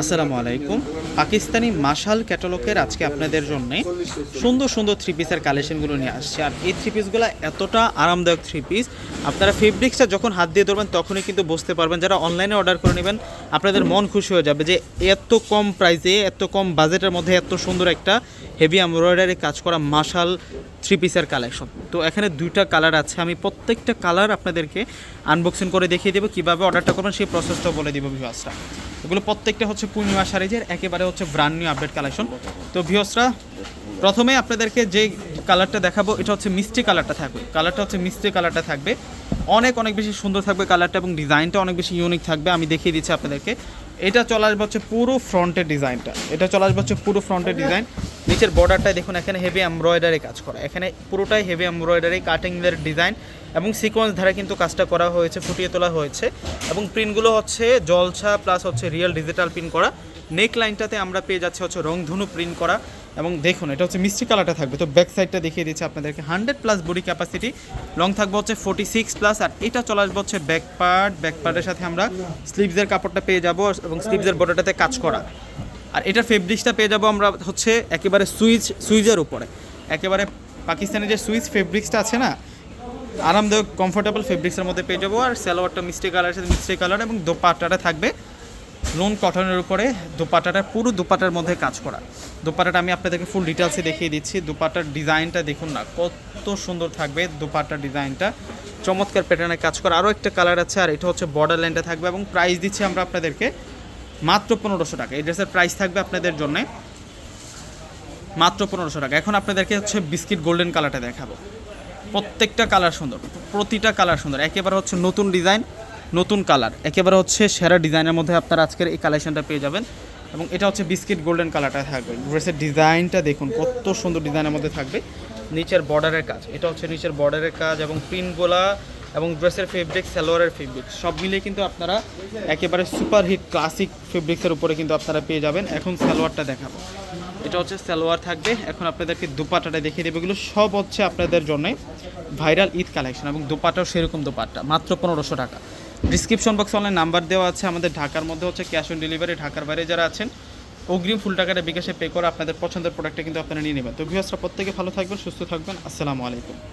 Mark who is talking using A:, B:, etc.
A: আসসালামু আলাইকুম। পাকিস্তানি মাশাল ক্যাটালগের আজকে আপনাদের জন্য সুন্দর সুন্দর থ্রি পিসের কালেকশনগুলো নিয়ে আসছে। আর এই থ্রি পিসগুলো এতটা আরামদায়ক থ্রি পিস আপনারা ফেব্রিক্সটা যখন হাত দিয়ে ধরবেন তখনই কিন্তু বুঝতে পারবেন। যারা অনলাইনে অর্ডার করে নেবেন, আপনাদের মন খুশি হয়ে যাবে যে এত কম প্রাইসে এত কম বাজেটের মধ্যে এত সুন্দর একটা হেভি এমব্রয়ডারি কাজ করা মাশাল থ্রি পিসের কালেকশন তো এখানে দুইটা কালার আছে। আমি প্রত্যেকটা কালার আপনাদেরকে আনবক্সিং করে দেখিয়ে দেবো। কীভাবে অর্ডারটা করবেন সেই প্রসেসটা বলে দিব ভিউয়ার্সরা এগুলো প্রত্যেকটা হচ্ছে পূর্ণিমা সারিজের একেবারে হচ্ছে ব্র্যান্ড নিউ আপডেট কালেকশন তো ভিওসরা প্রথমে আপনাদেরকে যে কালারটা দেখাবো, এটা হচ্ছে মিষ্টি কালারটা থাকবে। কালারটা হচ্ছে মিষ্টি কালারটা থাকবে। অনেক অনেক বেশি সুন্দর থাকবে কালারটা এবং ডিজাইনটা অনেক বেশি ইউনিক থাকবে, আমি দেখিয়ে দিচ্ছি আপনাদেরকে। এটা চলে আসবে হচ্ছে পুরো ফ্রন্টের ডিজাইনটা এটা চলে আসবে হচ্ছে পুরো ফ্রন্টের ডিজাইন নিচের বর্ডারটায় দেখুন, এখানে হেভি এমব্রয়ডারি কাজ করা। এখানে পুরোটাই হেভি এমব্রয়ডারি কাটিংয়ের ডিজাইন এবং সিকোয়েন্স ধারা কিন্তু কাজটা করা হয়েছে, ফুটিয়ে তোলা হয়েছে। এবং প্রিন্টগুলো হচ্ছে জলছা প্লাস হচ্ছে রিয়েল ডিজিটাল প্রিন্ট করা। নেক লাইনটাতে আমরা পেয়ে যাচ্ছি হচ্ছে রংধনু প্রিন্ট করা। এবং দেখুন, এটা হচ্ছে মিষ্টি কালারটা থাকবে। তো ব্যাক সাইডটা দেখিয়ে দিচ্ছি আপনাদেরকে। Hundred plus body capacity long থাকবে হচ্ছে ফোর্টি সিক্স প্লাস আর এটা চলে আসবে হচ্ছে ব্যাক পার্ট ব্যাক পার্টের সাথে আমরা স্লিভসের কাপড়টা পেয়ে যাব এবং স্লিভসের বর্ডারটাতে কাজ করা। আর এটার ফেব্রিক্সটা পেয়ে যাব আমরা হচ্ছে একেবারে সুইচ, সুইচের উপরে। একেবারে পাকিস্তানের যে সুইচ ফেব্রিক্সটা আছে না আরামদায়ক কমফোর্টেবল ফেব্রিক্সের মধ্যে পেয়ে যাব। আর সালোয়ারটা মিষ্টি কালারের সাথে মিষ্টি কালার এবং দোপাট্টাটা থাকবে লোন কটনের উপরে। দোপাট্টাটা, পুরো দোপাটার মধ্যে কাজ করা। দোপাট্টাটা আমি আপনাদেরকে ফুল ডিটেলসে দেখিয়ে দিচ্ছি। দোপাট্টার ডিজাইনটা দেখুন না, কত সুন্দর থাকবে দোপাট্টার ডিজাইনটা। চমৎকার প্যাটার্নে কাজ করা। আরও একটা কালার আছে, আর এটা হচ্ছে বর্ডার লাইনটা থাকবে এবং প্রাইস দিচ্ছি আমরা আপনাদেরকে মাত্র পনেরোশো টাকা। এই ড্রেসের প্রাইস থাকবে আপনাদের জন্য মাত্র পনেরোশো টাকা। এখন আপনাদেরকে হচ্ছে বিস্কিট গোল্ডেন কালারটা দেখাবো। প্রত্যেকটা কালার সুন্দর, প্রতিটা কালার সুন্দর। একেবারে হচ্ছে নতুন ডিজাইন, নতুন কালার। একেবারে হচ্ছে সেরা ডিজাইনের মধ্যে আপনারা আজকের এই কালেকশনটা পেয়ে যাবেন। এবং এটা হচ্ছে বিস্কিট গোল্ডেন কালারটা থাকবে। ড্রেসের ডিজাইনটা দেখুন, কত সুন্দর ডিজাইনের মধ্যে থাকবে। নিচের বর্ডারের কাজ, এটা হচ্ছে নিচের বর্ডারের কাজ এবং প্রিন্টগুলা এবং ড্রেসের ফেব্রিক সালোয়ারের ফেব্রিক সব মিলিয়ে কিন্তু আপনারা একেবারে সুপার হিট ক্লাসিক ফেব্রিক্সের উপরে কিন্তু আপনারা পেয়ে যাবেন। এখন সালোয়ারটা দেখাবো। এটা হচ্ছে সালোয়ার থাকবে। এখন আপনাদেরকে দুপাটাটা দেখিয়ে দেবে। এগুলো সব হচ্ছে আপনাদের জন্য ভাইরাল ঈদ কালেকশন এবং দুপাটাও সেরকম দুপাটা মাত্র পনেরোশো টাকা। ডিসক্রিপশন বক্সে অনলাইন নাম্বার দেওয়া আছে। আমাদের ঢাকার মধ্যে হচ্ছে ক্যাশ অন ডেলিভারি ঢাকার বাইরে যারা আছেন, অগ্রিম ফুল টাকাটা বিকাশে পে করে আপনাদের পছন্দের প্রোডাক্টটা কিন্তু আপনারা নিয়ে নেবেন। তো ভিউয়ার্সরা প্রত্যেকে ভালো থাকবেন, সুস্থ থাকবেন। আসসালামু আলাইকুম।